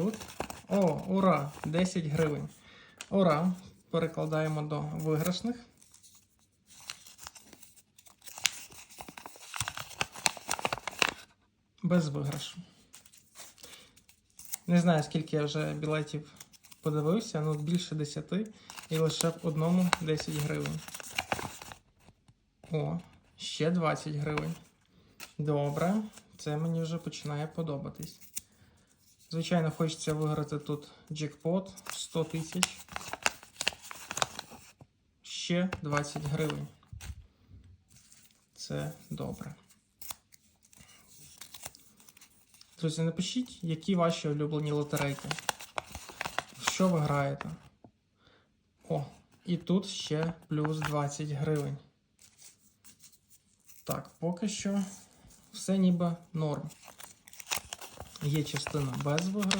тут. О, ура! 10 гривень. Ура! Перекладаємо до виграшних. Без виграшу. Не знаю, скільки я вже білетів подивився, ну більше 10 і лише в одному 10 гривень. О, ще 20 гривень. Добре, це мені вже починає подобатись. Звичайно, хочеться виграти тут джекпот 100 тисяч. Ще 20 гривень. Це добре. Друзі, напишіть, які ваші улюблені лотерейки. Що ви граєте? О, і тут ще плюс 20 гривень. Так, поки що все ніби норм. Є частина без виграшу.